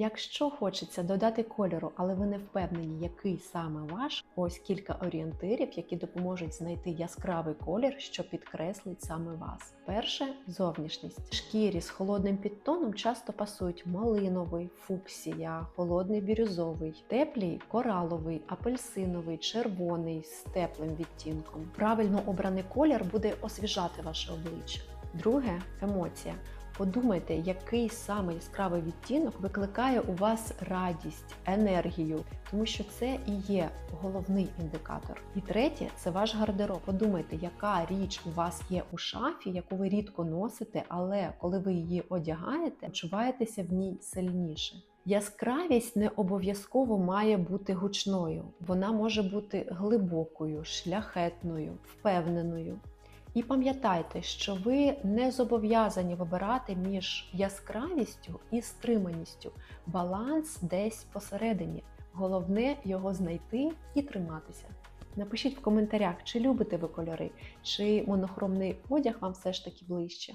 Якщо хочеться додати кольору, але ви не впевнені, який саме ваш, ось кілька орієнтирів, які допоможуть знайти яскравий колір, що підкреслить саме вас. Перше зовнішність. Шкірі з холодним підтоном часто пасують малиновий, фуксія, холодний бірюзовий, теплій кораловий, апельсиновий, червоний з теплим відтінком. Правильно обраний колір буде освіжати ваше обличчя. Друге емоція. Подумайте, який саме яскравий відтінок викликає у вас радість, енергію, тому що це і є головний індикатор. І третє це ваш гардероб. Подумайте, яка річ у вас є у шафі, яку ви рідко носите, але коли ви її одягаєте, почуваєтеся в ній сильніше. Яскравість не обов'язково має бути гучною, вона може бути глибокою, шляхетною, впевненою. І пам'ятайте, що ви не зобов'язані вибирати між яскравістю і стриманістю. Баланс десь посередині. Головне його знайти і триматися. Напишіть в коментарях, чи любите ви кольори, чи монохромний одяг вам все ж таки ближче.